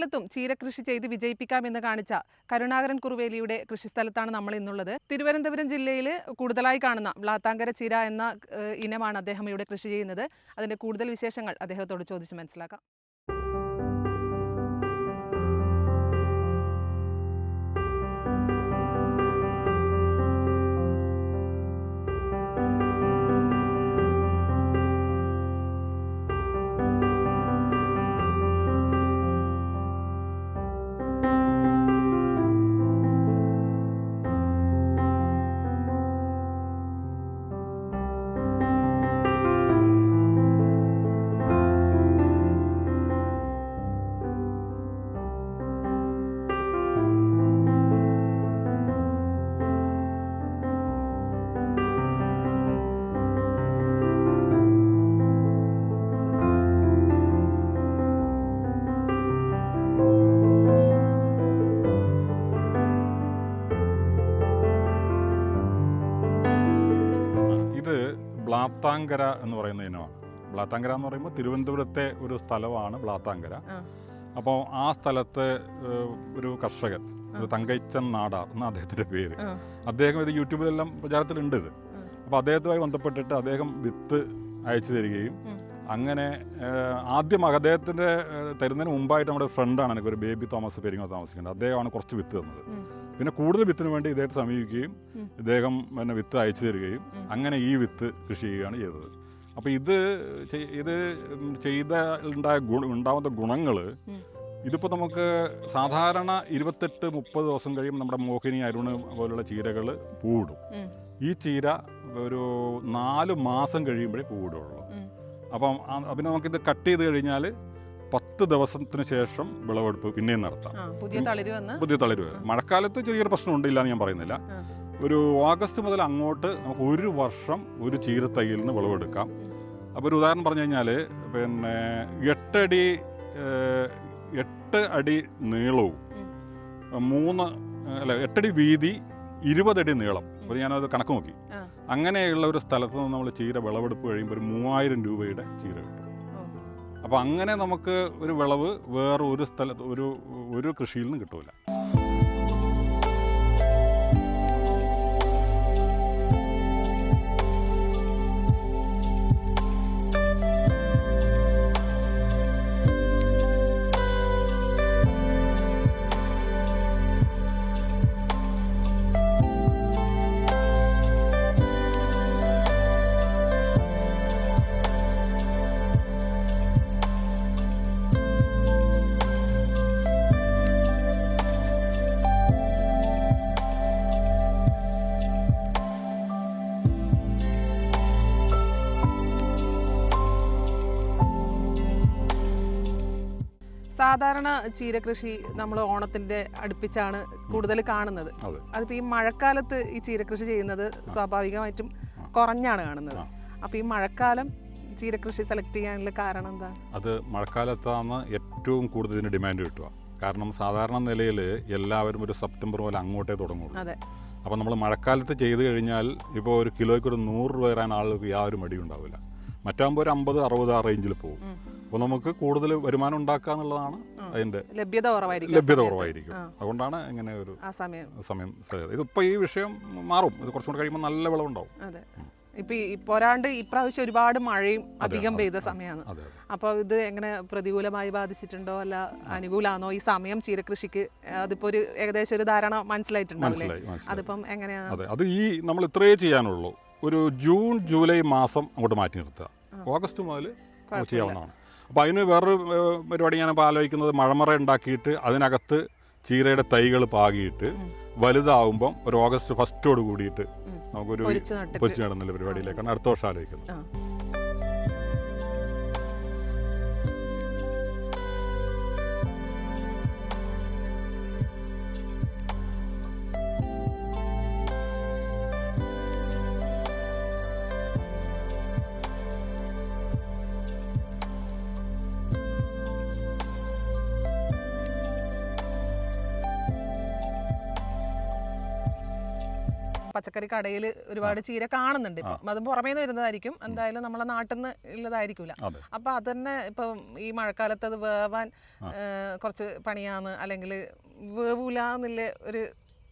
മഴക്കാലത്തും ചീരകൃഷി ചെയ്ത് വിജയിപ്പിക്കാമെന്ന് കാണിച്ച കരുണാകരൻ കുറുവേലിയുടെ കൃഷിസ്ഥലത്താണ് നമ്മൾ ഇന്നുള്ളത്. തിരുവനന്തപുരം ജില്ലയിൽ കൂടുതലായി കാണുന്ന ബ്ലാത്താങ്കര ചീര എന്ന ഇനമാണ് അദ്ദേഹം ഇവിടെ കൃഷി ചെയ്യുന്നത്. അതിന്റെ കൂടുതൽ വിശേഷങ്ങൾ അദ്ദേഹത്തോട് ചോദിച്ച് മനസ്സിലാക്കാം. ഇത് ബ്ലാത്താങ്കര എന്ന് പറയുന്ന ഇനമാണ് ബ്ലാത്താങ്കര എന്ന് പറയുമ്പോൾ തിരുവനന്തപുരത്തെ ഒരു സ്ഥലമാണ് ബ്ലാത്താങ്കര. അപ്പോൾ ആ സ്ഥലത്ത് ഒരു കർഷകൻ ഒരു തങ്കച്ചൻ നാടാർ എന്ന അദ്ദേഹത്തിന്റെ പേര്. അദ്ദേഹം ഇത് യൂട്യൂബിലെല്ലാം പ്രചാരത്തിലുണ്ട് ഇത്. അപ്പോൾ അദ്ദേഹത്തുമായി ബന്ധപ്പെട്ടിട്ട് അദ്ദേഹം വിത്ത് അയച്ചു തരികയും അങ്ങനെ ആദ്യം അദ്ദേഹത്തിന്റെ തരുന്നതിന് മുമ്പായിട്ട് നമ്മുടെ ഫ്രണ്ടാണ് എനിക്ക് ഒരു ബേബി തോമസ് പെരിങ്ങോ താമസിക്കുന്നത് അദ്ദേഹമാണ് കുറച്ച് വിത്ത് തന്നത്. പിന്നെ കൂടുതൽ വിത്തിന് വേണ്ടി ഇദ്ദേഹത്തെ സമീപിക്കുകയും. ഇദ്ദേഹം പിന്നെ വിത്ത് അയച്ചു തരികയും അങ്ങനെ ഈ വിത്ത് കൃഷി ചെയ്യുകയാണ് ചെയ്തത് അപ്പോൾ ഇത് ഇത് ചെയ്ത ഉണ്ടായ ഗുണ ഉണ്ടാവുന്ന ഗുണങ്ങൾ. ഇതിപ്പോൾ നമുക്ക് സാധാരണ ഇരുപത്തെട്ട് മുപ്പത് ദിവസം കഴിയുമ്പോൾ നമ്മുടെ മോഹിനി അരുണ് പോലുള്ള ചീരകൾ പൂവിടും ഈ ചീര ഒരു നാല് മാസം കഴിയുമ്പോഴേ പൂവിടുള്ളൂ. അപ്പം പിന്നെ നമുക്കിത് കട്ട് ചെയ്ത് കഴിഞ്ഞാൽ പത്ത് ദിവസത്തിന് ശേഷം വിളവെടുപ്പ് പിന്നെയും നടത്താം. പുതിയ തളിര് വന്ന് പുതിയ തളിര് വരും മഴക്കാലത്ത് ചെറിയൊരു പ്രശ്നമുണ്ട് ഇല്ല എന്ന് ഞാൻ പറയുന്നില്ല. ഒരു ഓഗസ്റ്റ് മുതൽ അങ്ങോട്ട് നമുക്ക് ഒരു വർഷം ഒരു ചീരത്തൈയിൽ നിന്ന് വിളവെടുക്കാം അപ്പോൾ ഒരു ഉദാഹരണം പറഞ്ഞു കഴിഞ്ഞാൽ പിന്നെ എട്ടടി എട്ട് അടി നീളവും മൂന്ന് അല്ല എട്ടടി വീതി ഇരുപതടി നീളം. അപ്പോൾ ഞാനത് കണക്ക് നോക്കി. അങ്ങനെയുള്ള ഒരു സ്ഥലത്ത് നിന്ന് നമ്മൾ ചീര വിളവെടുപ്പ് കഴിയുമ്പോൾ ഒരു മൂവായിരം രൂപയുടെ ചീര കിട്ടും. അപ്പോൾ അങ്ങനെ നമുക്ക് ഒരു വിളവ് വേറെ ഒരു സ്ഥലത്ത് ഒരു ഒരു കൃഷിയിൽ നിന്ന് കിട്ടൂല. സാധാരണ ചീരകൃഷി നമ്മൾ ഓണത്തിന്റെ അടുപ്പിച്ചാണ് കൂടുതൽ കാണുന്നത്. അതെ. അതിപ്പോ ഈ മഴക്കാലത്ത് ഈ ചീരകൃഷി ചെയ്യുന്നത് സ്വാഭാവികമായിട്ടും കുറഞ്ഞാണ് കാണുന്നത്. അപ്പൊ ഈ മഴക്കാലം ചീരകൃഷി സെലക്ട് ചെയ്യാനുള്ള കാരണം എന്താ? അത് മഴക്കാലത്താണ് ഏറ്റവും കൂടുതൽ ഇതിന് ഡിമാൻഡ് കിട്ടുക. കാരണം സാധാരണ നിലയിൽ എല്ലാവരും ഒരു സെപ്റ്റംബർ മുതൽ അങ്ങോട്ടേ തുടങ്ങും അതെ. അപ്പോൾ നമ്മൾ മഴക്കാലത്ത് ചെയ്ത് കഴിഞ്ഞാൽ ഇപ്പോൾ ഒരു കിലോയ്ക്ക് ഒരു നൂറ് രൂപ വരാൻ ആളുകൾക്ക് യാതൊരു മടിയും ഉണ്ടാവില്ല. മറ്റാകുമ്പോൾ ഒരു അമ്പത് അറുപത് ആ റേഞ്ചിൽ പോകും. അപ്പോൾ നമുക്ക് കൂടുതൽ വരുമാനം ഉണ്ടാക്കുക എന്നുള്ളതാണ്. അതിന്റെ ലഭ്യത കുറവായിരിക്കും ലഭ്യത. കുറവായിരിക്കും. അതുകൊണ്ടാണ് ഇങ്ങനെ ഒരു സമയം. സമയം. ഇതിപ്പോൾ ഈ വിഷയം മാറും. ഇത് കുറച്ചും കൂടെ കഴിയുമ്പോൾ നല്ല വിളവുണ്ടാവും. ഇപ്പൊ പോരാണ്ട് ഇപ്രാവശ്യം ഒരുപാട് മഴയും അധികം പെയ്ത സമയമാണ് അതെ അതെ. അപ്പൊ ഇത് എങ്ങനെ പ്രതികൂലമായി ബാധിച്ചിട്ടുണ്ടോ അല്ല അനുകൂലാണോ? ഈ സമയം ചീരകൃഷിക്ക് അതിപ്പോ ഒരു ഏകദേശം ഒരു ധാരണ മനസ്സിലായിട്ടുണ്ടാവില്ലേ? മനസ്സിലായി മനസ്സിലായി. അതിപ്പം എങ്ങനെയാണ്? അത് ഈ നമ്മൾ ഇത്രയേ ചെയ്യാനുള്ളൂ. ഒരു ജൂൺ ജൂലൈ മാസം അങ്ങോട്ട് മാറ്റി നിർത്തുക. ഓഗസ്റ്റ് മുതൽ ചെയ്യാവുന്നതാണ്. അപ്പോൾ അതിന് വേറൊരു പരിപാടി പരിപാടി ഞാനിപ്പോൾ ആലോചിക്കുന്നത് മഴമറ ഉണ്ടാക്കിയിട്ട് അതിനകത്ത് ചീരയുടെ തൈകൾ പാകിയിട്ട്. വലുതാവുമ്പം ഒരു ഓഗസ്റ്റ് ഫസ്റ്റോട് കൂടിയിട്ട്. നമുക്കൊരു പൊരിച്ചു നടന്നില്ല പരിപാടിയിലേക്കാണ് അടുത്ത വർഷം ആലോചിക്കുന്നത് പച്ചക്കറി കടയിൽ ഒരുപാട് ചീര കാണുന്നുണ്ട്. ഇപ്പം അത് പുറമേ നിന്ന് വരുന്നതായിരിക്കും. എന്തായാലും നമ്മളെ നാട്ടിൽ നിന്ന് ഉള്ളതായിരിക്കില്ല അപ്പം അത് അതന്നെ ഇപ്പം ഈ മഴക്കാലത്ത് അത് വേവാൻ കുറച്ച് പണിയാന്ന് അല്ലെങ്കിൽ വേവൂല എന്നുള്ള ഒരു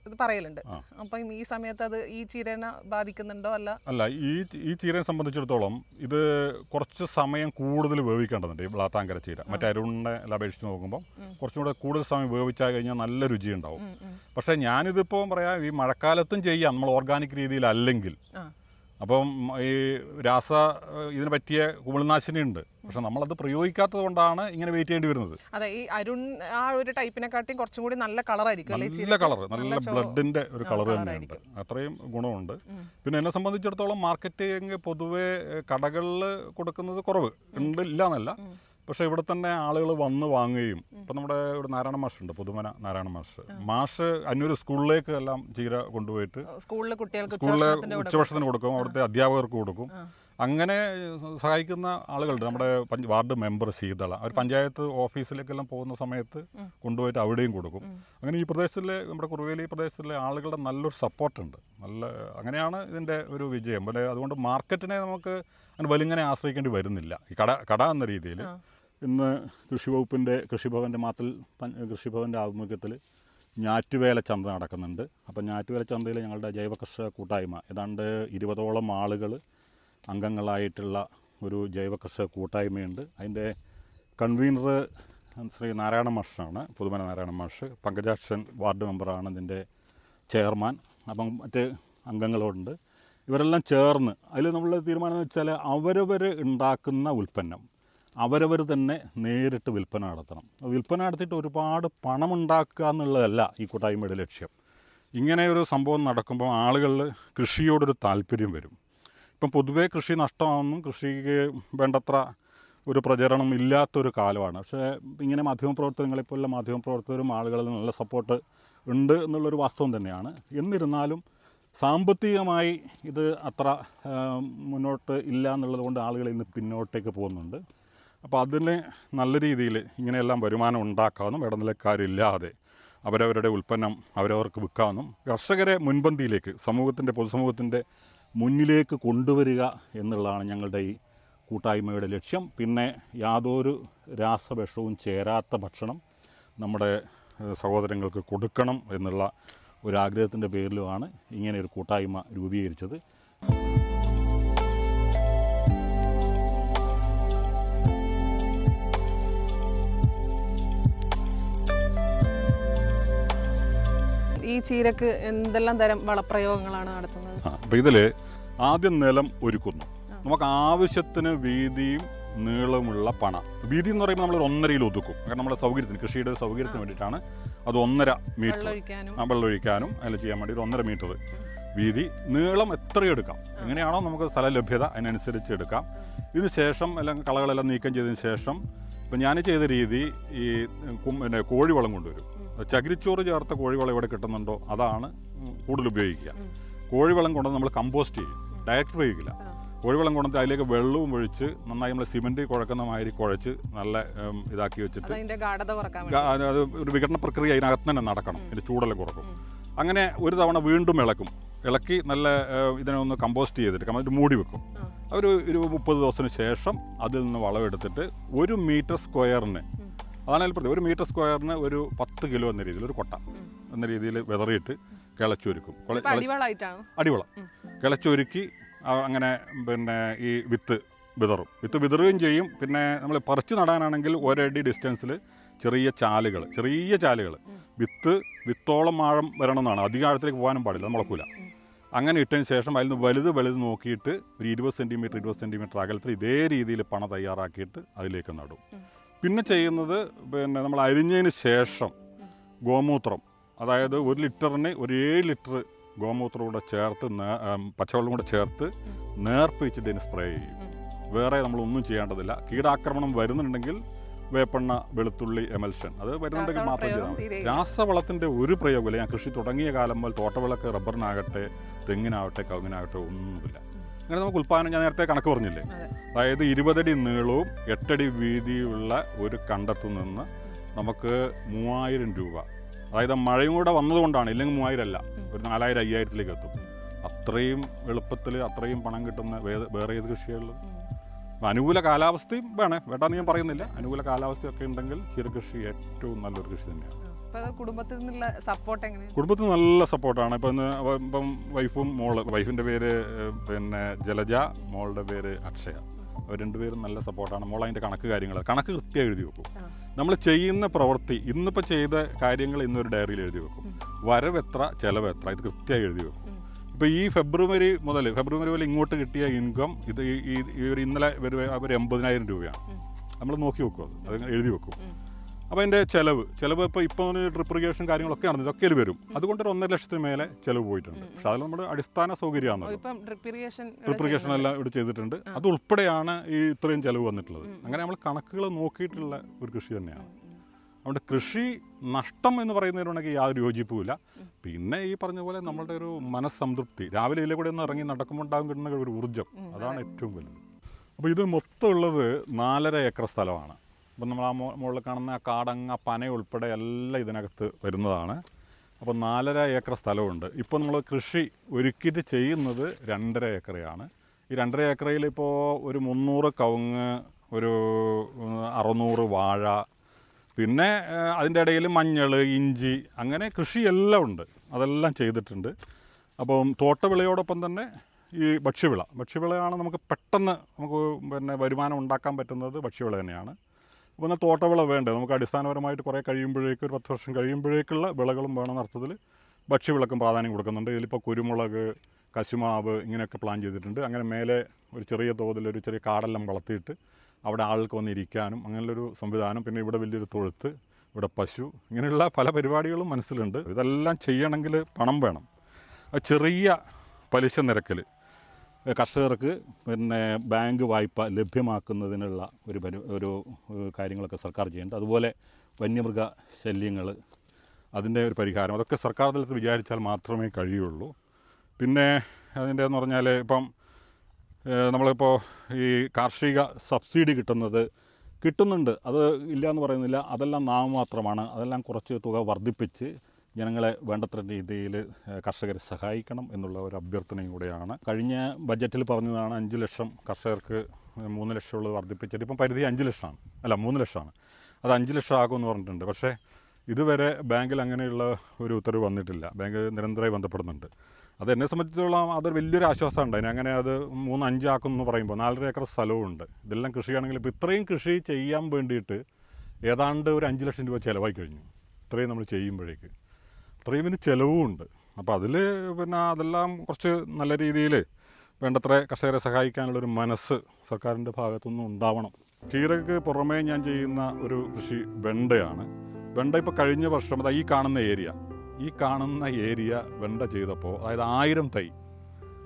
ഇത് പറയലുണ്ട്. അപ്പം ഈ സമയത്ത് അത് ഈ ചീരനെ ബാധിക്കുന്നുണ്ടോ അല്ല? അല്ല ഈ ഈ ചീരനെ സംബന്ധിച്ചിടത്തോളം ഇത് കുറച്ച് സമയം കൂടുതൽ വേവിക്കേണ്ടതുണ്ട് ഈ ബ്ലാത്താങ്കര ചീര. മറ്റേ അരുണിനെ അപേക്ഷിച്ച് നോക്കുമ്പോൾ കുറച്ചും കൂടെ കൂടുതൽ സമയം വേവിച്ചാൽ കഴിഞ്ഞാൽ നല്ല രുചി ഉണ്ടാവും. പക്ഷേ ഞാനിതിപ്പോൾ പറയാം ഈ മഴക്കാലത്തും ചെയ്യാം നമ്മൾ ഓർഗാനിക് രീതിയിലല്ലെങ്കിൽ. അപ്പം ഈ രാസ ഇതിന് പറ്റിയ കുമിൾനാശിനി ഉണ്ട്. പക്ഷെ നമ്മളത് പ്രയോഗിക്കാത്തത് കൊണ്ടാണ് ഇങ്ങനെ വെയിറ്റ് ചെയ്യേണ്ടി വരുന്നത്. അതെ ഈ അരുൺ ആ ഒരു ടൈപ്പിനെക്കാട്ടിയും കുറച്ചും കൂടി നല്ല കളറായിരിക്കും ആയിരിക്കും നല്ല കളർ നല്ല ബ്ലഡിന്റെ ഒരു കളർ തന്നെയുണ്ട്. അത്രയും ഗുണമുണ്ട്. പിന്നെ എന്നെ സംബന്ധിച്ചിടത്തോളം മാർക്കറ്റിംഗ് പൊതുവെ കടകളിൽ കൊടുക്കുന്നത് കുറവ്. ഉണ്ട് ഇല്ല എന്നല്ല. പക്ഷെ ഇവിടെ തന്നെ ആളുകൾ വന്ന് വാങ്ങുകയും ഇപ്പം നമ്മുടെ ഇവിടെ നാരായണ മാഷ് ഉണ്ട് പുതുമന നാരായണ മാഷ്. മാഷ് അന്യൊരു സ്കൂളിലേക്ക് എല്ലാം ചീര കൊണ്ടുപോയിട്ട് സ്കൂളിലെ കുട്ടികൾക്ക് സ്കൂളിലെ ഉച്ചഭക്ഷണത്തിന് കൊടുക്കും അവിടുത്തെ അധ്യാപകർക്ക് കൊടുക്കും. അങ്ങനെ സഹായിക്കുന്ന ആളുകളുണ്ട്. നമ്മുടെ വാർഡ് മെമ്പർ ശീതള. അവർ പഞ്ചായത്ത് ഓഫീസിലേക്കെല്ലാം പോകുന്ന സമയത്ത് കൊണ്ടുപോയിട്ട് അവിടെയും കൊടുക്കും. അങ്ങനെ ഈ പ്രദേശത്തിലെ നമ്മുടെ കുറുവേലി പ്രദേശത്തിലെ ആളുകളുടെ നല്ലൊരു സപ്പോർട്ടുണ്ട്. നല്ല അങ്ങനെയാണ് ഇതിന്റെ ഒരു വിജയം. അതുകൊണ്ട് മാർക്കറ്റിനെ നമുക്ക് അങ്ങനെ വലിങ്ങനെ ആശ്രയിക്കേണ്ടി വരുന്നില്ല. ഈ കട കട എന്ന രീതിയിൽ. ഇന്ന് കൃഷി വകുപ്പിന്റെ കൃഷിഭവന്റെ മാത്തിൽ കൃഷിഭവന്റെ ആഭിമുഖ്യത്തിൽ ഞാറ്റുവേല ചന്ത നടക്കുന്നുണ്ട്. അപ്പോൾ ഞാറ്റുവേല ചന്തയിൽ ഞങ്ങളുടെ ജൈവ കർഷക കൂട്ടായ്മ ഏതാണ്ട് ഇരുപതോളം ആളുകൾ അംഗങ്ങളായിട്ടുള്ള ഒരു ജൈവ കർഷക കൂട്ടായ്മയുണ്ട്. അതിന്റെ കൺവീനർ ശ്രീ നാരായണ മാഷാണ് പുതുമന നാരായണ മാഷ്. പങ്കജാക്ഷൻ വാർഡ് മെമ്പറാണ് ഇതിന്റെ ചെയർമാൻ. അപ്പം മറ്റ് അംഗങ്ങളുണ്ട്. ഇവരെല്ലാം ചേർന്ന് അതിൽ നമ്മൾ തീരുമാനം എന്ന് വെച്ചാൽ അവരവർ ഉണ്ടാക്കുന്ന ഉൽപ്പന്നം അവരവർ തന്നെ നേരിട്ട് വിൽപ്പന നടത്തണം. വിൽപ്പന നടത്തിയിട്ട് ഒരുപാട് പണം ഉണ്ടാക്കുക എന്നുള്ളതല്ല ഈ കൂട്ടായ്മയുടെ ലക്ഷ്യം. ഇങ്ങനെ ഒരു സംഭവം നടക്കുമ്പോൾ ആളുകളിൽ കൃഷിയോടൊരു താല്പര്യം വരും. ഇപ്പം പൊതുവേ കൃഷി നഷ്ടമാണെന്നും കൃഷിക്ക് വേണ്ടത്ര ഒരു പ്രചരണം ഇല്ലാത്തൊരു കാലമാണ്. പക്ഷേ ഇങ്ങനെ മാധ്യമപ്രവർത്തനങ്ങളെപ്പോലുള്ള മാധ്യമപ്രവർത്തകരും ആളുകളിൽ നല്ല സപ്പോർട്ട് ഉണ്ട് എന്നുള്ളൊരു വാസ്തവം തന്നെയാണ്. എന്നിരുന്നാലും സാമ്പത്തികമായി ഇത് അത്ര മുന്നോട്ട് ഇല്ല എന്നുള്ളത് കൊണ്ട് ആളുകൾ ഇന്ന് പിന്നോട്ടേക്ക് പോകുന്നുണ്ട്. അപ്പോൾ അതിന് നല്ല രീതിയിൽ ഇങ്ങനെയെല്ലാം വരുമാനം ഉണ്ടാക്കാമെന്നും ഇടനിലക്കാരില്ലാതെ അവരവരുടെ ഉൽപ്പന്നം അവരവർക്ക് വിൽക്കാമെന്നും കർഷകരെ മുൻപന്തിയിലേക്ക് സമൂഹത്തിന്റെ പൊതുസമൂഹത്തിന്റെ മുന്നിലേക്ക് കൊണ്ടുവരിക എന്നുള്ളതാണ് ഞങ്ങളുടെ ഈ കൂട്ടായ്മയുടെ ലക്ഷ്യം. പിന്നെ യാതൊരു രാസവിഷവും ചേരാത്ത ഭക്ഷണം നമ്മുടെ സഹോദരങ്ങൾക്ക് കൊടുക്കണം എന്നുള്ള ഒരാഗ്രഹത്തിന്റെ പേരിലുമാണ് ഇങ്ങനെ ഒരു കൂട്ടായ്മ രൂപീകരിച്ചത്. ചീരക്ക് എന്തെല്ലാം തരം വളപ്രയോഗങ്ങളാണ് നടത്തുന്നത്? അപ്പോൾ ഇതിൽ ആദ്യം നിലം ഒരുക്കുന്നു. നമുക്ക് ആവശ്യത്തിന് വീതിയും നീളമുള്ള പണ. വീതി എന്ന് പറയുമ്പോൾ നമ്മൾ ഒന്നരയിൽ ഒതുക്കും. കാരണം നമ്മുടെ സൗകര്യത്തിന് കൃഷിയുടെ സൗകര്യത്തിന് വേണ്ടിയിട്ടാണ് അത് ഒന്നര മീറ്റർ. വെള്ളമൊഴിക്കാനും. അതിൽ ചെയ്യാൻ വേണ്ടി ഒരു ഒന്നര മീറ്റർ വീതി. നീളം എത്രയും എടുക്കാം. എങ്ങനെയാണോ നമുക്ക് സ്ഥല ലഭ്യത അതിനനുസരിച്ച് എടുക്കാം. ഇതിന് ശേഷം എല്ലാം കളകളെല്ലാം നീക്കം ചെയ്തതിന് ശേഷം ഇപ്പം ഞാൻ ചെയ്ത രീതി ഈ പിന്നെ കോഴിവളം കൊണ്ടുവരും. ചകിരിച്ചോറ് ചേർത്ത കോഴിവളം ഇവിടെ കിട്ടുന്നുണ്ടോ? അതാണ് കൂടുതൽ ഉപയോഗിക്കുക കോഴിവളം കൊണ്ട് നമ്മൾ കമ്പോസ്റ്റ് ചെയ്യും. ഡയറക്റ്റ് ഉപയോഗിക്കില്ല. കോഴിവളം കൊണ്ട് അതിലേക്ക് വെള്ളവും ഒഴിച്ച് നന്നായി നമ്മൾ സിമെന്റ് കുഴക്കുന്ന മാതിരി കുഴച്ച് നല്ല ഇതാക്കി വെച്ചിട്ട് അത് ഒരു വികടന പ്രക്രിയ അതിനകത്ത് തന്നെ നടക്കണം. ഇതിന്റെ ചൂടെല്ലാം കുറക്കും. അങ്ങനെ ഒരു തവണ വീണ്ടും ഇളക്കും. ഇളക്കി നല്ല ഇതിനൊന്ന് ഇതിനെ ഒന്ന് കമ്പോസ്റ്റ് ചെയ്തിട്ട് എന്നിട്ട് മൂടി വെക്കും. ഒരു ഒരു മുപ്പത് ദിവസത്തിന് ശേഷം അതിൽ നിന്ന് വളമെടുത്തിട്ട് ഒരു മീറ്റർ സ്ക്വയറിന്. അതാണ് പ്രതി ഒരു മീറ്റർ സ്ക്വയറിന് ഒരു പത്ത് കിലോ എന്ന രീതിയിൽ ഒരു കൊട്ട എന്ന രീതിയിൽ വിതറിയിട്ട് കിളച്ചൊരുക്കും. അടിവള. കിളച്ചൊരുക്കി അങ്ങനെ പിന്നെ ഈ വിത്ത് വിതറും. വിത്ത് വിതറുകയും ചെയ്യും. പിന്നെ നമ്മൾ പറിച്ചു നടാനാണെങ്കിൽ ഒരടി ഡിസ്റ്റൻസിൽ ചെറിയ ചാലുകൾ ചെറിയ ചാലുകൾ. വിത്ത് വിത്തോളം ആഴം വരണമെന്നാണ്. അധികം ആഴത്തിലേക്ക് പോകാനും പാടില്ല. മുളക്കൂല. അങ്ങനെ ഇട്ടതിന് ശേഷം അതിൽ നിന്ന് വലുത് വലുത് നോക്കിയിട്ട് ഒരു ഇരുപത് സെന്റിമീറ്റർ ഇരുപത് സെന്റിമീറ്റർ അകലത്തിൽ ഇതേ രീതിയിൽ പണ തയ്യാറാക്കിയിട്ട് അതിലേക്ക് നടും. പിന്നെ ചെയ്യുന്നത് പിന്നെ നമ്മൾ അരിഞ്ഞതിന് ശേഷം. ഗോമൂത്രം അതായത് ഒരു ലിറ്ററിന് ഒരു ഏഴ് ലിറ്റർ ഗോമൂത്രം കൂടെ ചേർത്ത് പച്ചവെള്ളം കൂടെ ചേർത്ത് നേർപ്പിച്ചിട്ട് ഇതിന് സ്പ്രേ ചെയ്യും. വേറെ നമ്മളൊന്നും ചെയ്യേണ്ടതില്ല കീടാക്രമണം വരുന്നുണ്ടെങ്കിൽ വേപ്പെണ്ണ വെളുത്തുള്ളി എമൽഷൻ അത് വരുന്നുണ്ടെങ്കിൽ മാത്രം ചെയ്താൽ മതി. രാസവളത്തിന്റെ ഒരു പ്രയോഗമില്ല ഞാൻ കൃഷി തുടങ്ങിയ കാലം മുതൽ തോട്ടവിളക്ക് റബ്ബറിനാകട്ടെ തെങ്ങിനാവട്ടെ കവുങ്ങിനാകട്ടെ ഒന്നുമില്ല അങ്ങനെ നമുക്ക് ഉൽപ്പാദനം ഞാൻ നേരത്തെ കണക്ക് പറഞ്ഞില്ലേ? അതെ. അതായത് ഇരുപതടി നീളവും എട്ടടി വീതിയുള്ള ഒരു കണ്ടത്തു നിന്ന് നമുക്ക് മൂവായിരം രൂപ. അതായത് മഴയും കൂടെ വന്നതുകൊണ്ടാണ് ഇല്ലെങ്കിൽ മൂവായിരം അല്ല ഒരു നാലായിരം അയ്യായിരത്തിലേക്ക് എത്തും. അത്രയും എളുപ്പത്തിൽ അത്രയും പണം കിട്ടുന്ന വേറെ ഏത് കൃഷികളിലും? അനുകൂല കാലാവസ്ഥയും വേണേ വേണ്ടാന്ന് ഞാൻ പറയുന്നില്ല. അനുകൂല കാലാവസ്ഥയൊക്കെ ഉണ്ടെങ്കിൽ ചീരകൃഷി ഏറ്റവും നല്ലൊരു കൃഷി തന്നെയാണ്. കുടുംബത്തിൽ നിന്നുള്ള സപ്പോർട്ട് എങ്ങനെയാണ് കുടുംബത്തിൽ നല്ല സപ്പോർട്ടാണ് ഇപ്പം ഇന്ന് ഇപ്പം വൈഫും മോൾ വൈഫിന്റെ പേര് പിന്നെ ജലജ മോളുടെ പേര് അക്ഷയ. അവർ രണ്ടുപേരും നല്ല സപ്പോർട്ടാണ് മോൾ അതിന്റെ കണക്ക് കാര്യങ്ങൾ കണക്ക് കൃത്യമായി എഴുതി വെക്കും. നമ്മൾ ചെയ്യുന്ന പ്രവൃത്തി ഇന്നിപ്പോൾ ചെയ്ത കാര്യങ്ങൾ ഇന്നൊരു ഡയറിയിൽ എഴുതി വെക്കും. വരവ് എത്ര ചിലവ് എത്ര ഇത് കൃത്യമായി എഴുതി വെക്കും. ഇപ്പോൾ ഈ ഫെബ്രുവരി മുതൽ ഫെബ്രുവരി മുതൽ ഇങ്ങോട്ട് കിട്ടിയ ഇൻകം ഇത് ഈ- ഈ ഇന്നലെ ഒരു എൺപതിനായിരം രൂപയാണ്. നമ്മൾ നോക്കി വെക്കും അത്. അത് എഴുതി വെക്കും. അപ്പോൾ അതിന്റെ ചിലവ് ചിലവ് ഇപ്പോൾ ഇപ്പോൾ ഡ്രിപ്പ് ഇറിഗേഷൻ കാര്യങ്ങളൊക്കെ ആണ് ഇതൊക്കെ വരും. അതുകൊണ്ട് ഒരു ഒന്നര ലക്ഷത്തിന് മേലെ ചിലവ് പോയിട്ടുണ്ട്. പക്ഷെ അതിൽ നമ്മുടെ അടിസ്ഥാന സൗകര്യമാണ് ഡ്രിപ്പ് ഇറിഗേഷൻ എല്ലാം ഇവിടെ ചെയ്തിട്ടുണ്ട്. അത് ഉൾപ്പെടെയാണ് ഈ ഇത്രയും ചിലവ് വന്നിട്ടുള്ളത്. അങ്ങനെ നമ്മൾ കണക്കുകൾ നോക്കിയിട്ടുള്ള ഒരു കൃഷി തന്നെയാണ്. അതുകൊണ്ട് കൃഷി നഷ്ടം എന്ന് പറയുന്നതിനുണ്ടെങ്കിൽ യാതൊരു യോജിപ്പുമില്ല. പിന്നെ ഈ പറഞ്ഞ പോലെ നമ്മളുടെ ഒരു മനസ്സംതൃപ്തി. രാവിലെ ഇതിലെ കൂടെ ഒന്ന് ഇറങ്ങി നടക്കുമ്പോൾ ഉണ്ടാകും കിട്ടുന്ന ഒരു ഊർജം. അതാണ് ഏറ്റവും വലുത്. അപ്പോൾ ഇത് മൊത്തമുള്ളത് നാലര ഏക്കർ സ്ഥലമാണ്. അപ്പം നമ്മൾ ആ മുകളിൽ കാണുന്ന കാടങ്ങ പന ഉൾപ്പെടെ എല്ലാം ഇതിനകത്ത് വരുന്നതാണ്. അപ്പോൾ നാലര ഏക്കർ സ്ഥലമുണ്ട്. ഇപ്പോൾ നമ്മൾ കൃഷി ഒരുക്കിയിട്ട് ചെയ്യുന്നത് രണ്ടര ഏക്കറയാണ്. ഈ രണ്ടര ഏക്കറയിൽ ഇപ്പോൾ ഒരു മുന്നൂറ് കവുങ്ങ് ഒരു അറുന്നൂറ് വാഴ പിന്നെ അതിന്റെ ഇടയിൽ മഞ്ഞൾ ഇഞ്ചി അങ്ങനെ കൃഷിയെല്ലാം ഉണ്ട്. അതെല്ലാം ചെയ്തിട്ടുണ്ട്. അപ്പം തോട്ടവിളയോടൊപ്പം തന്നെ ഈ ഭക്ഷ്യവിള. ഭക്ഷ്യവിളയാണ് നമുക്ക് പെട്ടെന്ന് നമുക്ക് പിന്നെ വരുമാനം ഉണ്ടാക്കാൻ പറ്റുന്നത് ഭക്ഷ്യവിള തന്നെയാണ്. അപ്പോൾ എന്നാൽ തോട്ടവിള വേണ്ടത് നമുക്ക് അടിസ്ഥാനപരമായിട്ട് കുറേ കഴിയുമ്പോഴേക്കും ഒരു പത്ത് വർഷം കഴിയുമ്പോഴേക്കുള്ള വിളകളും വേണമെന്ന അർത്ഥത്തിൽ ഭക്ഷ്യവിളക്കും പ്രാധാന്യം കൊടുക്കുന്നുണ്ട്. ഇതിലിപ്പോൾ കുരുമുളക് കശുമാവ് ഇങ്ങനെയൊക്കെ പ്ലാൻ ചെയ്തിട്ടുണ്ട്. അങ്ങനെ മേലെ ഒരു ചെറിയ തോതിൽ ഒരു ചെറിയ കാടെല്ലാം വളർത്തിയിട്ട് അവിടെ ആൾക്ക് വന്നിരിക്കാനും അങ്ങനെയുള്ളൊരു സംവിധാനം പിന്നെ ഇവിടെ വലിയൊരു തൊഴുത്ത് ഇവിടെ പശു ഇങ്ങനെയുള്ള പല പരിപാടികളും മനസ്സിലുണ്ട്. ഇതെല്ലാം ചെയ്യണമെങ്കിൽ പണം വേണം. ചെറിയ പലിശ നിരക്കിൽ കർഷകർക്ക് പിന്നെ ബാങ്ക് വായ്പ ലഭ്യമാക്കുന്നതിനുള്ള ഒരു പരി ഒരു കാര്യങ്ങളൊക്കെ സർക്കാർ ചെയ്യുന്നുണ്ട്. അതുപോലെ വന്യമൃഗ ശല്യങ്ങൾ അതിന്റെ ഒരു പരിഹാരം. അതൊക്കെ സർക്കാർ തലത്തിൽ വിചാരിച്ചാൽ മാത്രമേ കഴിയുള്ളൂ. പിന്നെ അതിന്റെ എന്ന് പറഞ്ഞാൽ ഇപ്പം നമ്മളിപ്പോൾ ഈ കാർഷിക സബ്സിഡി കിട്ടുന്നത് കിട്ടുന്നുണ്ട്. അത് ഇല്ല എന്ന് പറയുന്നില്ല. അതെല്ലാം നാമമാത്രമാണ്. അതെല്ലാം കുറച്ച് തുക വർദ്ധിപ്പിച്ച് ജനങ്ങളെ വേണ്ടത്ര രീതിയിൽ കർഷകരെ സഹായിക്കണം എന്നുള്ള ഒരു അഭ്യർത്ഥനയും കൂടെയാണ്. കഴിഞ്ഞ ബജറ്റിൽ പറഞ്ഞതാണ് അഞ്ച് ലക്ഷം കർഷകർക്ക് മൂന്ന് ലക്ഷമുള്ളത് വർദ്ധിപ്പിച്ചിട്ട് ഇപ്പം പരിധി അഞ്ച് ലക്ഷമാണ്. അല്ല മൂന്ന് ലക്ഷമാണ്. അത് അഞ്ച് ലക്ഷം ആകുമെന്ന് പറഞ്ഞിട്ടുണ്ട്. പക്ഷേ ഇതുവരെ ബാങ്കിൽ അങ്ങനെയുള്ള ഒരു ഉത്തരവ് വന്നിട്ടില്ല. ബാങ്ക് നിരന്തരമായി ബന്ധപ്പെടുന്നുണ്ട്. അത് എന്നെ സംബന്ധിച്ചിടത്തോളം അതൊരു വലിയൊരു ആശ്വാസമുണ്ട്. അതിന് അങ്ങനെ അത് മൂന്ന് അഞ്ചാക്കും എന്ന് പറയുമ്പോൾ നാലര ഏക്കർ സ്ഥലവും ഉണ്ട് ഇതെല്ലാം കൃഷിയാണെങ്കിൽ ഇപ്പോൾ ഇത്രയും കൃഷി ചെയ്യാൻ വേണ്ടിയിട്ട് ഏതാണ്ട് ഒരു അഞ്ച് ലക്ഷം രൂപ ചിലവായി കഴിഞ്ഞു. ഇത്രയും നമ്മൾ ചെയ്യുമ്പോഴേക്ക്. അത്രയും ഇതിന് ചിലവുമുണ്ട്. അപ്പോൾ അതിൽ പിന്നെ അതെല്ലാം കുറച്ച് നല്ല രീതിയിൽ വേണ്ടത്ര കർഷകരെ സഹായിക്കാനുള്ളൊരു മനസ്സ് സർക്കാരിന്റെ ഭാഗത്തുനിന്നും ഉണ്ടാവണം. ചീരക്ക് പുറമേ ഞാൻ ചെയ്യുന്ന ഒരു കൃഷി വെണ്ടയാണ്. വെണ്ട ഇപ്പോൾ കഴിഞ്ഞ വർഷം അതായത് ഈ കാണുന്ന ഏരിയ ഈ കാണുന്ന ഏരിയ വെണ്ട ചെയ്തപ്പോൾ അതായത് ആയിരം തൈ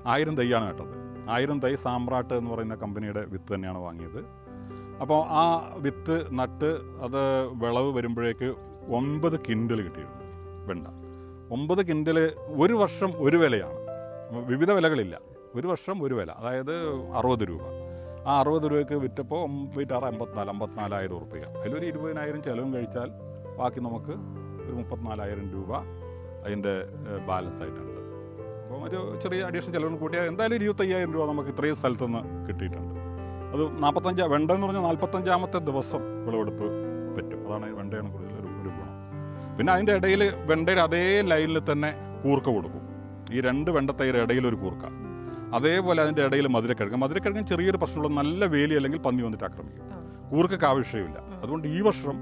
ആയിരം തൈയാണ് കേട്ടത്. ആയിരം തൈ സാമ്രാട്ട് എന്ന് പറയുന്ന കമ്പനിയുടെ വിത്ത് തന്നെയാണ് വാങ്ങിയത്. അപ്പോൾ ആ വിത്ത് നട്ട് അത് വിളവ് വരുമ്പോഴേക്ക് ഒൻപത് കിൻഡൽ കിട്ടിയിരുന്നു വെണ്ട. ഒമ്പത് കിൻഡൽ ഒരു വർഷം ഒരു വിലയാണ്. വിവിധ വിലകളില്ല. ഒരു വർഷം ഒരു വില. അതായത് അറുപത് രൂപ. ആ അറുപത് രൂപയ്ക്ക് വിറ്റപ്പോൾ വിറ്റാറ് അമ്പത്തിനാല് അമ്പത്തിനാലായിരം ഉറുപ്പിക. അതിലൊരു ഇരുപതിനായിരം ചിലവും കഴിച്ചാൽ ബാക്കി നമുക്ക് ഒരു മുപ്പത്തിനാലായിരം രൂപ അതിന്റെ ബാലൻസ് ആയിട്ടുണ്ട്. അപ്പോൾ ഒരു ചെറിയ അഡീഷണൽ ചിലവ് കൂട്ടിയാൽ എന്തായാലും ഇരുപത്തയ്യായിരം രൂപ നമുക്ക് ഇത്രയും സ്ഥലത്തു നിന്ന് കിട്ടിയിട്ടുണ്ട്. അത് നാൽപ്പത്തഞ്ച് വെണ്ടെന്ന് പറഞ്ഞാൽ നാൽപ്പത്തഞ്ചാമത്തെ ദിവസം വിളവെടുപ്പ് പറ്റും. അതാണ് വെണ്ടയാണ് കൂടുതൽ പിന്നെ അതിന്റെ ഇടയിൽ വെണ്ടയുടെ അതേ ലൈനിൽ തന്നെ കൂർക്ക കൊടുക്കും. ഈ രണ്ട് വെണ്ടത്തൈയുടെ ഇടയിൽ ഒരു കൂർക്ക. അതേപോലെ അതിന്റെ ഇടയിൽ മധുരക്കിഴങ്ങ്. മധുരക്കിഴങ്ങ് ചെറിയൊരു പ്രശ്നമുള്ള നല്ല വേലി അല്ലെങ്കിൽ പന്നി വന്നിട്ട് ആക്രമിക്കും. ആ. കൂർക്കക്ക് ആവശ്യമില്ല. അതുകൊണ്ട് ഈ വർഷം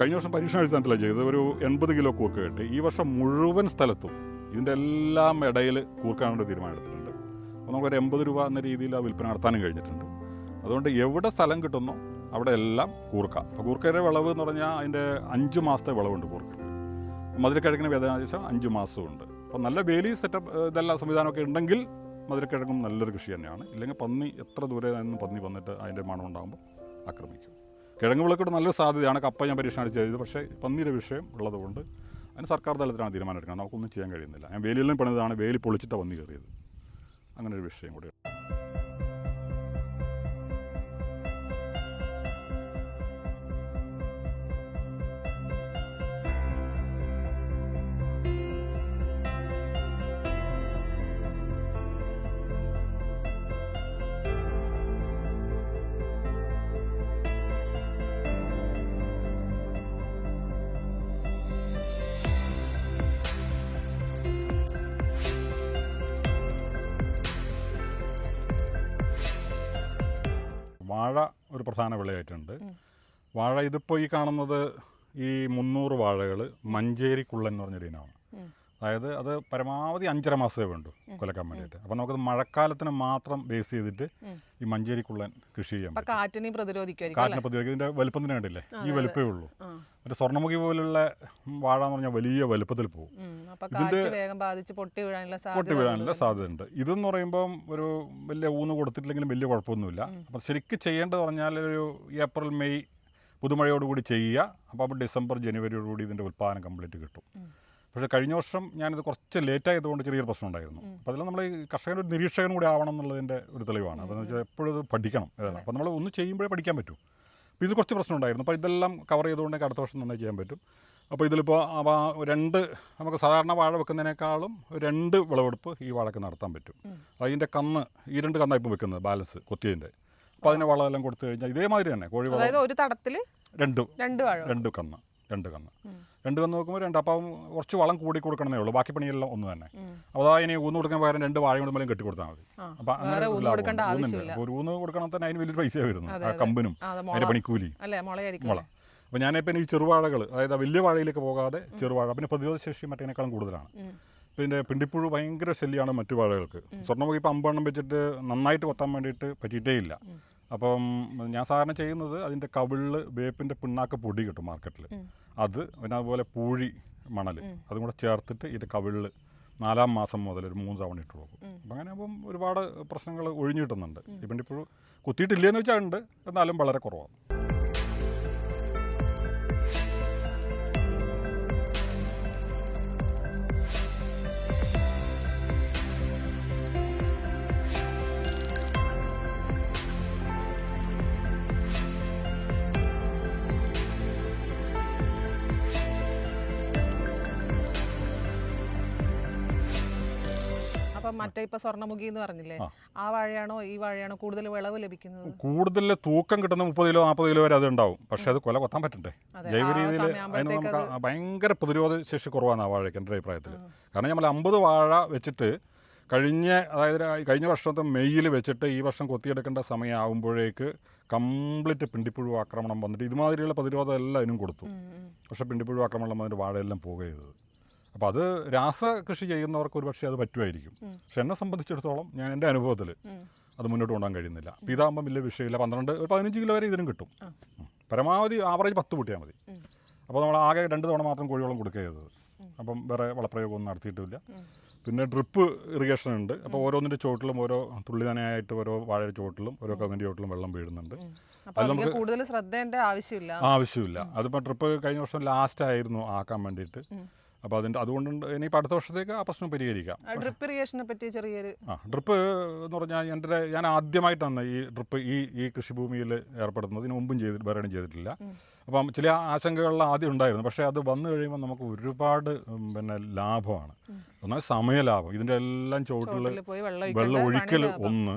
കഴിഞ്ഞ വർഷം പരീക്ഷണ അടിസ്ഥാനത്തിലാണ് ചെയ്തത്. ഒരു എൺപത് കിലോ കൂർക്ക കിട്ടി. ഈ വർഷം മുഴുവൻ സ്ഥലത്തും ഇതിന്റെ എല്ലാം ഇടയിൽ കൂർക്കാനുള്ള തീരുമാനം എടുത്തിട്ടുണ്ട്. അപ്പോൾ നമുക്കൊരു എൺപത് രൂപ എന്ന രീതിയിൽ ആ വിൽപ്പന നടത്താനും കഴിഞ്ഞിട്ടുണ്ട്. അതുകൊണ്ട് എവിടെ സ്ഥലം കിട്ടുന്നോ അവിടെ എല്ലാം കൂർക്ക. അപ്പോൾ കൂർക്കയുടെ വിളവ് എന്ന് പറഞ്ഞാൽ അതിന്റെ അഞ്ച് മാസത്തെ വിളവുണ്ട് കൂർക്കക്ക് മധുരക്കിഴങ്ങിന് വേദനാദേശം അഞ്ച് മാസമുണ്ട് അപ്പോൾ നല്ല വേലി സെറ്റപ്പ് ഇതെല്ലാം സംവിധാനമൊക്കെ ഉണ്ടെങ്കിൽ മധുരക്കിഴങ്ങും നല്ലൊരു കൃഷി തന്നെയാണ്. ഇല്ലെങ്കിൽ പന്നി എത്ര ദൂരെ നിന്ന് പന്നി വന്നിട്ട് അതിന്റെ മണം ഉണ്ടാകുമ്പോൾ ആക്രമിക്കും. കിഴങ്ങ് വിളക്കോട് നല്ലൊരു സാധ്യതയാണ്. കപ്പ ഞാൻ പരീക്ഷണം ചെയ്തത്. പക്ഷേ പന്നിയുടെ വിഷയം ഉള്ളതുകൊണ്ട് അതിന് സർക്കാർ തലത്തിലാണ് തീരുമാനം എടുക്കുന്നത്. നമുക്കൊന്നും ചെയ്യാൻ കഴിയുന്നില്ല. ഞാൻ വേലിയിലും പണിതാണ് വേലി പൊളിച്ചിട്ടാണ് പന്നി കയറിയത്. അങ്ങനെ ഒരു വിഷയം കൂടി വാഴ ഒരു പ്രധാന വിളയായിട്ടുണ്ട് വാഴ ഇതിപ്പോൾ ഈ കാണുന്നത് ഈ മുന്നൂറ് വാഴകൾ മഞ്ചേരി കുള്ളൻ എന്ന് പറഞ്ഞൊരു ഇനമാണ്. അതായത് അത് പരമാവധി അഞ്ചര മാസമേ വേണ്ടൂ കൊലക്കാൻ വേണ്ടിയിട്ട്. അപ്പോൾ നമുക്കത് മഴക്കാലത്തിന് മാത്രം ബേസ് ചെയ്തിട്ട് ഈ മഞ്ചേരിക്കുള്ളൻ കൃഷി ചെയ്യാം കാറ്റിനെ പറ്റും. പ്രതിരോധിക്കുമായിരിക്കും കാറ്റിനെ പ്രതിരോധിക്കും. ഇതിന്റെ വലുപ്പത്തിന് കണ്ടില്ലേ? ഈ വലുപ്പേ ഉള്ളൂ. മറ്റേ സ്വർണമുഖി പോലുള്ള വാഴ എന്ന് പറഞ്ഞാൽ വലിയ വലുപ്പത്തിൽ പോകും. ഇതിന്റെ അപ്പൊ പൊട്ടി വീഴാനുള്ള സാധ്യതയുണ്ട്. ഇതെന്ന് പറയുമ്പം ഒരു വലിയ ഊന്ന് കൊടുത്തിട്ടില്ലെങ്കിലും വലിയ കുഴപ്പമൊന്നുമില്ല. അപ്പം ശരിക്കും ചെയ്യേണ്ടത് പറഞ്ഞാൽ ഒരു ഏപ്രിൽ മെയ് പുതുമഴയോടുകൂടി ചെയ്യുക. അപ്പോൾ ഡിസംബർ ജനുവരിയോടുകൂടി ഇതിന്റെ ഉൽപ്പാദനം കംപ്ലീറ്റ് കിട്ടും. പക്ഷേ കഴിഞ്ഞ വർഷം ഞാനിത് കുറച്ച് ലേറ്റ് ആയതുകൊണ്ട് ചെറിയൊരു പ്രശ്നം ഉണ്ടായിരുന്നു അപ്പോൾ അതിൽ നമ്മൾ ഈ കർഷകൻ ഒരു നിരീക്ഷകൻ കൂടി ആവണം എന്നുള്ളതിന്റെ ഒരു തെളിവാണ്. അപ്പോൾ വെച്ചാൽ എപ്പോഴും ഇത് പഠിക്കണം ഇതാണ് അപ്പോൾ നമ്മൾ ഒന്ന് ചെയ്യുമ്പോഴേ പഠിക്കാൻ പറ്റും. അപ്പോൾ ഇത് കുറച്ച് പ്രശ്നം ഉണ്ടായിരുന്നു അപ്പോൾ ഇതെല്ലാം കവർ ചെയ്തുകൊണ്ട് അടുത്ത വർഷം നന്നായി ചെയ്യാൻ പറ്റും. അപ്പോൾ ഇതിലിപ്പോൾ രണ്ട് നമുക്ക് സാധാരണ വാഴ വെക്കുന്നതിനേക്കാളും രണ്ട് വിളവെടുപ്പ് ഈ വാഴക്ക് നടത്താൻ പറ്റും. അതിന്റെ കന്ന് ഈ രണ്ട് കന്നാണ് ഇപ്പം വെക്കുന്നത് ബാലൻസ് കൊത്തിയതിന്റെ. അപ്പോൾ അതിന് വളമെല്ലാം കൊടുത്തു കഴിഞ്ഞാൽ ഇതേമാതിരി തന്നെ കോഴി വളം ഒരു തടത്തിൽ രണ്ട് രണ്ട് കന്ന്. രണ്ട് കന്ന് രണ്ട് കന്ന് നോക്കുമ്പോൾ രണ്ട് അപ്പം കുറച്ച് വളം കൂടി കൊടുക്കണമെന്നേ ഉള്ളൂ. ബാക്കി പണിയെല്ലാം ഒന്ന് തന്നെ. അപ്പോൾ അതാ ഇനി ഊന്ന് കൊടുക്കാൻ പകരം രണ്ട് വാഴ കൊണ്ട് മേലും കെട്ടി കൊടുത്താൽ മതി അപ്പം അങ്ങനെ ഒരു ഊന്ന് കൊടുക്കണം തന്നെ അതിന് വലിയൊരു പൈസയാണ് വരുന്നത്. ആ. കമ്പനും അതിന്റെ പണിക്കൂലി. മുള അപ്പോൾ ഞാനിപ്പോൾ ഈ ചെറുവാഴകൾ അതായത് വലിയ വാഴയിലേക്ക് പോകാതെ ചെറുവാഴ പിന്നെ പ്രതിരോധ ശേഷി മറ്റേനേക്കാളും കൂടുതലാണ് പിന്നെ പിണ്ടിപ്പുഴു ഭയങ്കര ശല്യമാണ് മറ്റു വാഴകൾക്ക്. സ്വർണമുഖി ഇപ്പം അമ്പെണ്ണം വെച്ചിട്ട് നന്നായിട്ട് കൊത്താൻ വേണ്ടിയിട്ട് പറ്റിയിട്ടേ ഇല്ല. അപ്പം ഞാൻ സാധാരണ ചെയ്യുന്നത് അതിന്റെ കവിളിൽ വേപ്പിന്റെ പിണ്ണാക്ക് പൊടി കിട്ടും മാർക്കറ്റിൽ അത് പിന്നെ അതുപോലെ പൂഴി മണൽ. അതും കൂടെ ചേർത്തിട്ട് ഇതിന്റെ കവിളിൽ നാലാം മാസം മുതൽ ഒരു മൂന്ന് തവണ ഇട്ട് പോകും. അപ്പം അങ്ങനെ ആകുമ്പം ഒരുപാട് പ്രശ്നങ്ങൾ ഒഴിഞ്ഞു കിട്ടുന്നുണ്ട്. ഇപ്പം ഇപ്പോഴും കുത്തിയിട്ടില്ലെന്ന് വെച്ചാൽ ഉണ്ട്. എന്നാലും വളരെ കുറവാണ്. ഇപ്പൊ സ്വർണമുഖി എന്ന് പറഞ്ഞില്ലേ? ആ. വാഴയാണോ ഈ വാഴയാണോ കൂടുതൽ വിളവ് ലഭിക്കുന്നത്? കൂടുതൽ തൂക്കം കിട്ടുന്ന മുപ്പത് കിലോ നാൽപ്പത് കിലോ വരെ അത് ഉണ്ടാവും പക്ഷെ അത് കൊല കൊത്താൻ പറ്റണ്ടേ? ജൈവ രീതിയിൽ അതിന് നമുക്ക് ഭയങ്കര പ്രതിരോധ ശേഷി കുറവാണ് ആ വാഴയ്ക്ക് എന്റെ അഭിപ്രായത്തിൽ കാരണം നമ്മൾ അമ്പത് വാഴ വെച്ചിട്ട് കഴിഞ്ഞ അതായത് കഴിഞ്ഞ വർഷത്തെ മെയ്യിൽ വെച്ചിട്ട് ഈ വർഷം കൊത്തിയെടുക്കേണ്ട സമയമാകുമ്പോഴേക്ക് കംപ്ലീറ്റ് പിണ്ടിപ്പുഴു ആക്രമണം വന്നിട്ട് ഇതുമാതിരിയുള്ള പ്രതിരോധം എല്ലാം അതിനും കൊടുത്തു. പക്ഷേ പിണ്ടിപ്പുഴു ആക്രമണം വന്നിട്ട് വാഴയെല്ലാം പോകരുത് ചെയ്തത്. അപ്പോൾ അത് രാസ കൃഷി ചെയ്യുന്നവർക്ക് ഒരു പക്ഷേ അത് പറ്റുമായിരിക്കും. പക്ഷെ എന്നെ സംബന്ധിച്ചിടത്തോളം ഞാൻ എന്റെ അനുഭവത്തിൽ അത് മുന്നോട്ട് കൊണ്ടുപോകാൻ കഴിയുന്നില്ല. അപ്പോൾ ഇതാകുമ്പോൾ വലിയ വിഷയമില്ല. പന്ത്രണ്ട് ഒരു പതിനഞ്ച് കിലോ വരെ ഇതിനും കിട്ടും. പരമാവധി ആവറേജ് പത്ത് കൂട്ടിയാൽ മതി. അപ്പോൾ നമ്മൾ ആകെ രണ്ട് തവണ മാത്രം കോഴിവളം കൊടുക്കുക ചെയ്തത്. അപ്പം വേറെ വളപ്രയോഗമൊന്നും നടത്തിയിട്ടില്ല. പിന്നെ ഡ്രിപ്പ് ഇറിഗേഷൻ ഉണ്ട്. അപ്പോൾ ഓരോന്നിന്റെ ചോട്ടിലും ഓരോ തുള്ളി ഓരോ വാഴ ചോട്ടിലും ഓരോ കവിന്റെ ചോട്ടിലും വെള്ളം വീഴുന്നുണ്ട്. അത് നമുക്ക് കൂടുതൽ ശ്രദ്ധേണ്ട ആവശ്യമില്ല. ആവശ്യമില്ല. അതിപ്പോൾ ട്രിപ്പ് കഴിഞ്ഞ വർഷം ലാസ്റ്റ് ആയിരുന്നു ആക്കാൻ വേണ്ടിയിട്ട്. അപ്പോൾ അതിന്റെ അതുകൊണ്ട് ഇനിയിപ്പോൾ അടുത്ത വർഷത്തേക്ക് ആ പ്രശ്നം പരിഹരിക്കാം. ഡ്രിപ്പ് ഇറിഗേഷനെ പറ്റി ചെറിയൊരു ആ ഡ്രിപ്പ് എന്ന് പറഞ്ഞാൽ എന്റെ ഞാൻ ആദ്യമായിട്ടാണ് ഈ ഡ്രിപ്പ് ഈ ഈ കൃഷിഭൂമിയിൽ ഏർപ്പെടുന്നത് ഇതിന് മുമ്പും ചെയ്തിട്ട് വേറെ ചെയ്തിട്ടില്ല. അപ്പം ചില ആശങ്കകളിൽ ആദ്യം ഉണ്ടായിരുന്നു. പക്ഷേ അത് വന്നു കഴിയുമ്പോൾ നമുക്ക് ഒരുപാട് പിന്നെ ലാഭമാണ്. ഒന്നാൽ സമയലാഭം. ഇതിന്റെ എല്ലാം ചുവട്ടിൽ ചോട്ടിൽ വെള്ളം ഒഴിക്കൽ ഒന്ന്.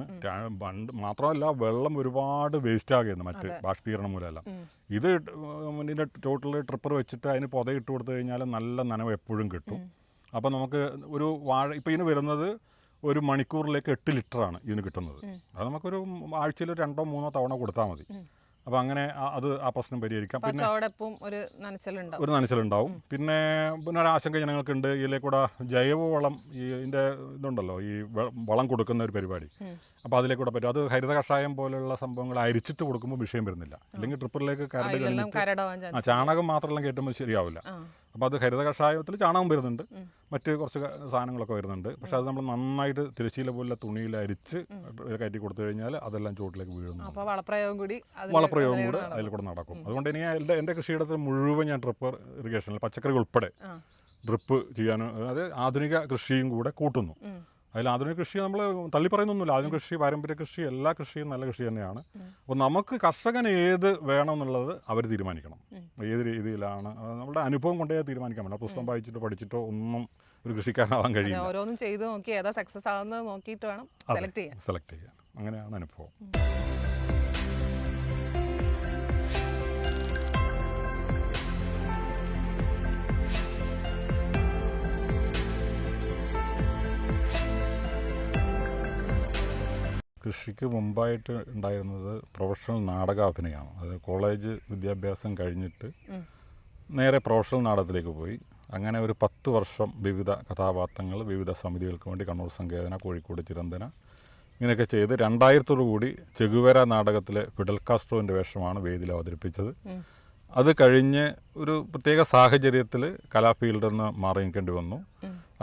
പണ്ട് മാത്രമല്ല വെള്ളം ഒരുപാട് വേസ്റ്റ് ആകുന്നു മറ്റ് ബാഷ്പീകരണം മൂലമല്ല. ഇത് ഇതിന്റെ ചോട്ടിൽ ട്രിപ്പർ വെച്ചിട്ട് അതിന് പുതയിട്ട് കൊടുത്തു കഴിഞ്ഞാൽ നല്ല നനവ് എപ്പോഴും കിട്ടും. അപ്പം നമുക്ക് ഒരു വാഴ ഇപ്പം ഇതിന് വരുന്നത് ഒരു മണിക്കൂറിലേക്ക് എട്ട് ലിറ്ററാണ് ഇതിന് കിട്ടുന്നത്. അത് നമുക്കൊരു ആഴ്ചയിൽ രണ്ടോ മൂന്നോ തവണ കൊടുത്താൽ മതി. അപ്പോൾ അങ്ങനെ അത് ആ പ്രശ്നം പരിഹരിക്കാം. പിന്നെ ഒരു നനച്ചലുണ്ടാവും. ഒരു നനച്ചിലുണ്ടാവും. പിന്നെ പിന്നെ ഒരു ആശങ്ക ജനങ്ങൾക്കുണ്ട്. ഇതിലെ കൂടെ ജൈവവളം ഈ ഇതിന്റെ ഇതുണ്ടല്ലോ ഈ വളം കൊടുക്കുന്ന ഒരു പരിപാടി. അപ്പോൾ അപ്പോൾ കൂടെ പറ്റും. അത് ഹരിത കഷായം പോലുള്ള സംഭവങ്ങൾ അരിച്ചിട്ട് കൊടുക്കുമ്പോൾ വിഷയം വരുന്നില്ല. അല്ലെങ്കിൽ ട്രിപ്പറിലേക്ക് കരട് ആ ചാണകം മാത്രമെല്ലാം കയറ്റുമ്പോൾ ശരിയാവില്ല. അപ്പോൾ അത് ഹരിത കഷായത്തിൽ ചാണകം വരുന്നുണ്ട്. മറ്റ് കുറച്ച് സാധനങ്ങളൊക്കെ വരുന്നുണ്ട്. പക്ഷെ അത് നമ്മൾ നന്നായിട്ട് തിരശ്ശീല പോലെ തുണിയിൽ അരിച്ച് കയറ്റി കൊടുത്തു കഴിഞ്ഞാൽ അതെല്ലാം ചുവട്ടിലേക്ക് വീഴുന്നു. അപ്പോൾ വളപ്രയോഗം കൂടി വളപ്രയോഗം കൂടി. അതിൽ കൂടെ നടക്കും. അതുകൊണ്ട് ഇനി എന്റെ എന്റെ കൃഷിയിടത്തിൽ മുഴുവൻ ഞാൻ ഡ്രിപ്പ് ഇറിഗേഷനിൽ പച്ചക്കറി ഉൾപ്പെടെ ഡ്രിപ്പ് ചെയ്യാനും അതായത് ആധുനിക കൃഷിയും കൂടെ കൂട്ടുന്നു. അതിൽ ആധുനിക കൃഷി നമ്മൾ തള്ളി പറയുന്നൊന്നുമില്ല. ആധുനിക കൃഷി പാരമ്പര്യ കൃഷി എല്ലാ കൃഷിയും നല്ല കൃഷി തന്നെയാണ്. അപ്പോൾ നമുക്ക് കർഷകൻ ഏത് വേണം എന്നുള്ളത് അവർ തീരുമാനിക്കണം. ഏത് രീതിയിലാണ് നമ്മുടെ അനുഭവം കൊണ്ടേ തീരുമാനിക്കാൻ പറ്റില്ല. പുസ്തകം വായിച്ചിട്ടോ പഠിച്ചിട്ടോ ഒന്നും ഒരു കൃഷിക്കാരനാവാൻ കഴിയില്ല. ഓരോന്നും ചെയ്ത് നോക്കി ഏതാ സക്സസ് ആവുന്നത് നോക്കിയിട്ട് വേണം സെലക്ട് ചെയ്യാൻ. സെലക്ട് ചെയ്യാൻ. അങ്ങനെയാണ് അനുഭവം. കൃഷിക്ക് മുമ്പായിട്ട് ഉണ്ടായിരുന്നത് പ്രൊഫഷണൽ നാടകാഭിനയമാണ്. അത് കോളേജ് വിദ്യാഭ്യാസം കഴിഞ്ഞിട്ട് നേരെ പ്രൊഫഷണൽ നാടകത്തിലേക്ക് പോയി. അങ്ങനെ ഒരു പത്ത് വർഷം വിവിധ കഥാപാത്രങ്ങൾ വിവിധ സമിതികൾക്ക് വേണ്ടി കണ്ണൂർ സങ്കേതന കോഴിക്കോട് ചിരന്തന ഇങ്ങനെയൊക്കെ ചെയ്ത് രണ്ടായിരത്തോടു കൂടി ചെഗുവേര നാടകത്തിലെ ഫിഡൽ കാസ്ട്രോവിന്റെ വേഷമാണ് വേദിയിൽ അവതരിപ്പിച്ചത്. അത് കഴിഞ്ഞ് ഒരു പ്രത്യേക സാഹചര്യത്തിൽ കലാഫീൽഡിൽ നിന്ന് മാറി നിൽക്കേണ്ടി വന്നു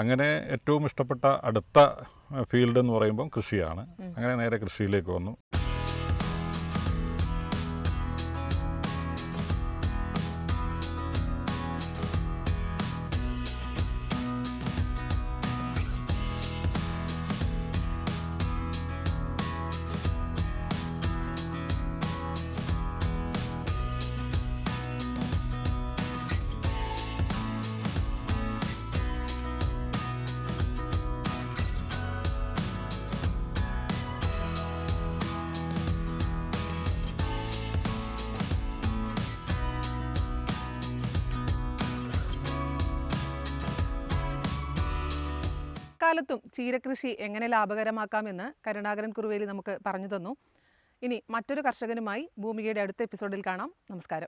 അങ്ങനെ ഏറ്റവും ഇഷ്ടപ്പെട്ട അടുത്ത ഫീൽഡ് എന്ന് പറയുമ്പം കൃഷിയാണ്. അങ്ങനെ നേരെ കൃഷിയിലേക്ക് വന്നു. കാലത്തും ചീരകൃഷി എങ്ങനെ ലാഭകരമാക്കാമെന്ന് കരുണാകരൻ കുറുവേലി നമുക്ക് പറഞ്ഞു തന്നു. ഇനി മറ്റൊരു കർഷകനുമായി ഭൂമികയുടെ അടുത്ത എപ്പിസോഡിൽ കാണാം. നമസ്കാരം.